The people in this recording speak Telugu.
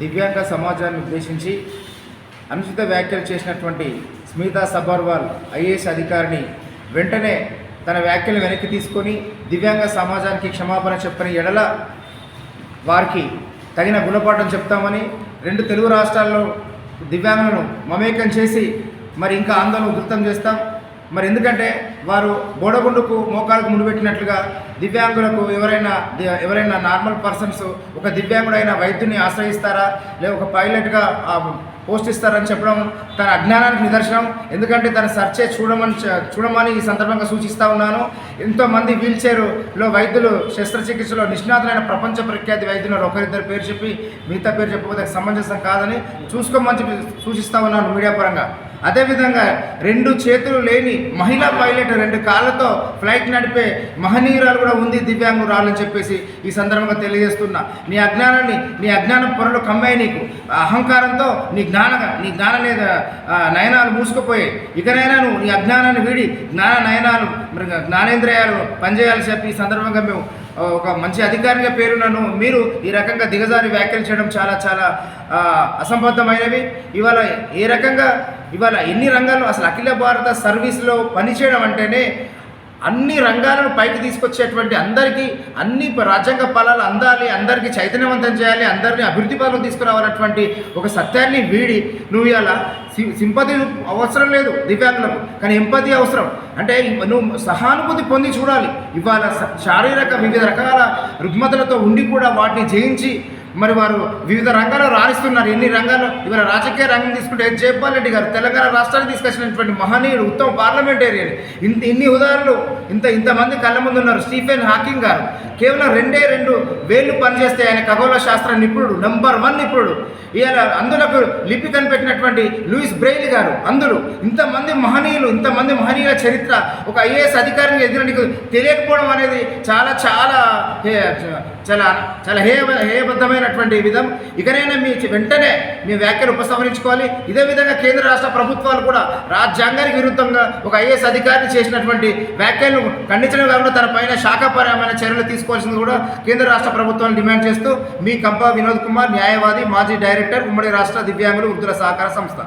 దివ్యాంగ సమాజాన్ని ఉద్దేశించి అనుచిత వ్యాఖ్యలు చేసినటువంటి స్మితా సబర్వాల్ ఐఏఎస్ అధికారిని వెంటనే తన వ్యాఖ్యలు వెనక్కి తీసుకొని దివ్యాంగ సమాజానికి క్షమాపణ చెప్పని ఎడల వారికి తగిన గుణపాఠం చెప్తామని రెండు తెలుగు రాష్ట్రాల్లో దివ్యాంగులను మమేకం చేసి మరి ఇంకా ఆందోళన ఉధృతం చేస్తాం. మరి ఎందుకంటే వారు బోడగుండుకు మోకాలకు ముడిపెట్టినట్లుగా దివ్యాంగులకు ఎవరైనా ఎవరైనా నార్మల్ పర్సన్స్ ఒక దివ్యాంగుడైన వైద్యుని ఆశ్రయిస్తారా? లేదా ఒక పైలట్గా పోస్ట్ ఇస్తారని చెప్పడం తన అజ్ఞానానికి నిదర్శనం. ఎందుకంటే తన సర్చే చూడమని చూడమని ఈ సందర్భంగా సూచిస్తూ ఉన్నాను. ఎంతోమంది వీల్ చైర్లో వైద్యులు శస్త్రచికిత్సలో నిష్ణాతులైన ప్రపంచ ప్రఖ్యాతి వైద్యులు ఒకరిద్దరు పేరు చెప్పి మిగతా పేరు చెప్పకపోతే సమంజసం కాదని చూసుకోమని చెప్పి సూచిస్తూ ఉన్నాను మీడియా పరంగా. అదేవిధంగా రెండు చేతులు లేని మహిళా పైలట్ రెండు కాళ్ళతో ఫ్లైట్ నడిపే మహనీయురాలు కూడా ఉంది దివ్యాంగురాలని చెప్పేసి ఈ సందర్భంగా తెలియజేస్తున్నా. నీ అజ్ఞానాన్ని నీ అజ్ఞానం పొరలు కమ్మాయి నీకు. అహంకారంతో నీ జ్ఞాన నీ జ్ఞాన లేదా నయనాలు మూసుకుపోయాయి ఇకనైనా నువ్వు నీ అజ్ఞానాన్ని వీడి జ్ఞాన నయనాలు మరి జ్ఞానేంద్రియాలు పనిచేయాలని చెప్పి ఈ సందర్భంగా మేము ఒక మంచి అధికారిగా పేరున్నాను మీరు ఈ రకంగా దిగజారి వ్యాఖ్యలు చేయడం చాలా చాలా అసంబద్ధమైనవి. ఇవాళ ఏ రకంగా ఇవాళ ఎన్ని రంగాల్లో అసలు అఖిల భారత సర్వీస్లో పనిచేయడం అంటేనే అన్ని రంగాలను పైకి తీసుకొచ్చేటువంటి అందరికీ అన్ని రాజ్యాంగ ఫలాలు అందాలి అందరికీ చైతన్యవంతం చేయాలి అందరినీ అభివృద్ధి పనులు తీసుకురావాలన్నటువంటి ఒక సత్యాన్ని వీడి నువ్వు ఇలా సింపతి అవసరం లేదు దివ్యాంగులకు కానీ ఎంపతి అవసరం. అంటే నువ్వు సహానుభూతి పొంది చూడాలి. ఇవాళ శారీరక వివిధ రకాల రుగ్మతలతో ఉండి కూడా వాటిని జయించి మరి వారు వివిధ రంగాల్లో రాణిస్తున్నారు. ఎన్ని రంగాల్లో? ఇవాళ రాజకీయ రంగం తీసుకుంటే జయపాల్ రెడ్డి గారు? తెలంగాణ రాష్ట్రానికి తీసుకొచ్చినటువంటి మహనీయుడు ఉత్తమ పార్లమెంటేరియన్. ఇంత ఇన్ని ఉదాహరణలు ఇంత ఇంతమంది కళ్ళ ముందు ఉన్నారు స్టీఫెన్ హాకింగ్ గారు. కేవలం రెండే రెండు వేళ్ళు పనిచేస్తే ఆయన ఖగోళ శాస్త్ర నిపుణుడు నంబర్ వన్ నిపుణుడు. ఇవాళ అందులకు లిపి కనిపెట్టినటువంటి లూయిస్ బ్రెయిల్ గారు అందులో ఇంతమంది మహనీయులు ఇంతమంది మహనీయుల చరిత్ర ఒక ఐఏఎస్ అధికారిని ఎదురు నీకు తెలియకపోవడం అనేది చాలా చాలా చాలా చాలా హేయ హేయబద్ధమైనటువంటి విధం. ఇకనైనా మీ వెంటనే మీ వ్యాఖ్యలు ఉపసంహరించుకోవాలి. ఇదే విధంగా కేంద్ర రాష్ట్ర ప్రభుత్వాలు కూడా రాజ్యాంగానికి విరుద్ధంగా ఒక ఐఏఎస్ అధికారిని చేసినటువంటి వ్యాఖ్యలను ఖండించడం కాకుండా తన పైన శాఖాపరమైన చర్యలు తీసుకోవాల్సింది కూడా కేంద్ర రాష్ట్ర ప్రభుత్వాన్ని డిమాండ్ చేస్తూ మీ కంప వినోద్ కుమార్ న్యాయవాది మాజీ డైరెక్టర్ ఉమ్మడి రాష్ట్ర దివ్యాంగులు వృద్ధుల సహకార సంస్థ.